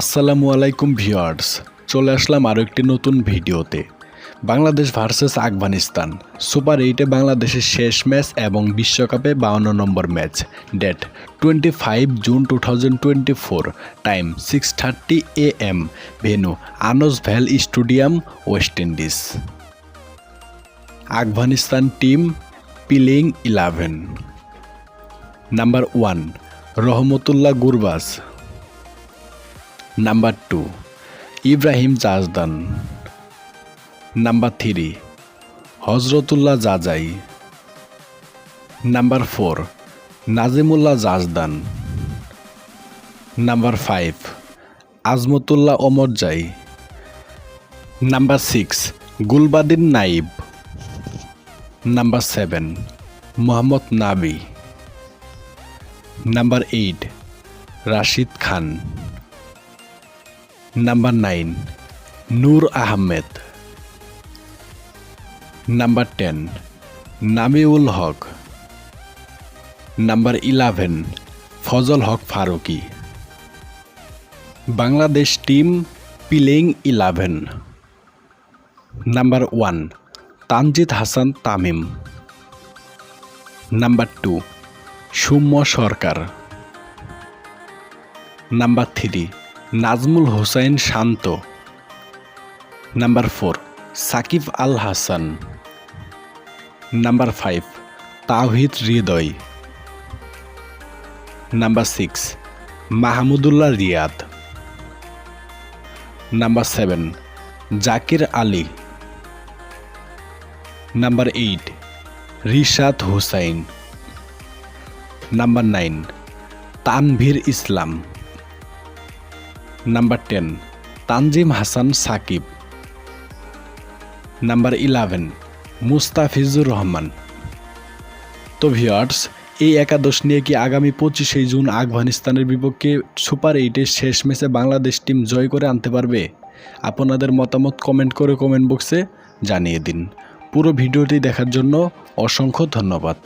আসসালামু আলাইকুম ভিউয়ার্স, চলে আসলাম আরও একটি নতুন ভিডিওতে। বাংলাদেশ ভার্সেস আফগানিস্তান, সুপার এইটে বাংলাদেশের শেষ ম্যাচ এবং বিশ্বকাপে বাউন্ন number match. Date twenty five June two thousand twenty four, time six thirty A M, venue Arnos Vale stadium, West Indies. Afghanistan team playing eleven. Number one, Rahmatullah Gurbaz number two Ibrahim Zadran number three Hazratullah Zazai number four Najibullah Zadran number five Azmatullah Omarzai number six Gulbadin Naib number seven Mohammad Nabi number eight Rashid Khan number nine Noor Ahmad number ten Naveen-ul Haq number eleven Fazal Haq Farooqi Bangladesh team playing eleven number one Tanzid Hasan Tamim number two Soumya Sarkar number three Najmul Hossain Shanto. Number four, Shakib Al Hasan. Number five, Towhid Hridoy. Number six, Mahmudullah Riyad. Number seven, Jaker Ali. Number eight, Rishad Hossain. Number nine, Tanvir Islam. Number ten Tanzim Hasan Sakib number eleven Mustafizur Rahman তো viewers এই একাদশ নিয়ে কি আগামী পঁচিশে June আফগানিস্তানের বিপক্ষে super এইটের শেষ ম্যাচে বাংলাদেশ টিম জয় করে আনতে পারবে? আপনাদের মতামত কমেন্ট করে কমেন্ট বক্সে জানিয়ে দিন। পুরো ভিডিওটি দেখার জন্য অসংখ্য ধন্যবাদ।